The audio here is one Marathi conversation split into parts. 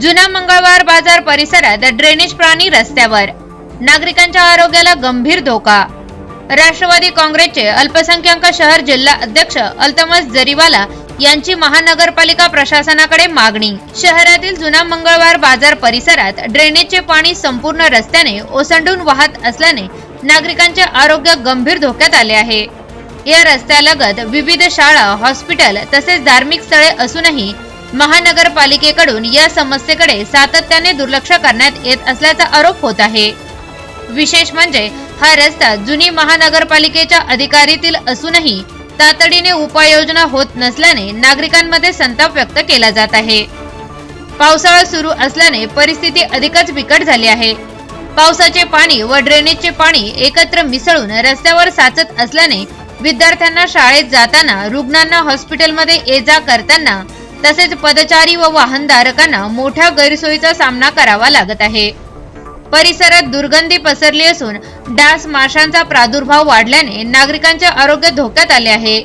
जुना मंगळवार बाजार परिसरात ड्रेनेज प्राणी रस्त्यावर. नागरिकांच्या आरोग्याला गंभीर धोका. राष्ट्रवादी काँग्रेसचे अल्पसंख्याक शहर जिल्हा अध्यक्ष अल्तमस जरीवाला यांची महानगरपालिका प्रशासनाकडे मागणी. शहरातील जुना मंगळवार बाजार परिसरात ड्रेनेजचे पाणी संपूर्ण रस्त्याने ओसंडून वाहत असल्याने नागरिकांचे आरोग्य गंभीर धोक्यात आले आहे. या रस्त्यालगत विविध शाळा हॉस्पिटल तसेच धार्मिक स्थळे असूनही महानगरपालिकेकडून या समस्येकडे सातत्याने दुर्लक्ष करण्यात येत असल्याचा आरोप होत आहे. विशेष म्हणजे हा रस्ता जुनी महानगरपालिकेच्या अधिकारीतील असूनही तातडीने उपाययोजना होत नसल्याने नागरिकांमध्ये संताप व्यक्त केला जात आहे. पावसाळा सुरू असल्याने परिस्थिती अधिकच बिकट झाली आहे. पावसाचे पाणी व ड्रेनेजचे पाणी एकत्र मिसळून रस्त्यावर साचत असल्याने विद्यार्थ्यांना शाळेत जाताना रुग्णांना हॉस्पिटलमध्ये ये जा करताना तसेच पदचारी व वाहनधारकांना मोठ्या गैरसोयीचा सामना करावा लागत आहे. परिसरात दुर्गंधी पसरली असून डास माशांचा प्रादुर्भाव वाढल्याने नागरिकांचे आरोग्य धोक्यात आले आहे.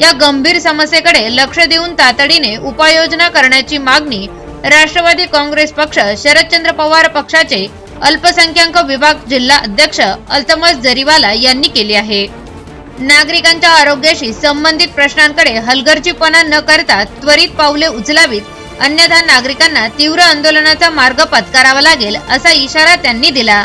या गंभीर समस्येकडे लक्ष देऊन तातडीने उपाययोजना करण्याची मागणी राष्ट्रवादी काँग्रेस पक्ष शरदचंद्र पवार पक्षाचे अल्पसंख्याक विभाग जिल्हा अध्यक्ष अल्तमस जरीवाला यांनी केली आहे. नागरिकांच्या आरोग्याशी संबंधित प्रश्नांकडे हलगर्जीपणा न करता त्वरित पावले उचलावीत. अन्यथा नागरिकांना तीव्र आंदोलनाचा मार्ग पत्करावा लागेल असा इशारा त्यांनी दिला.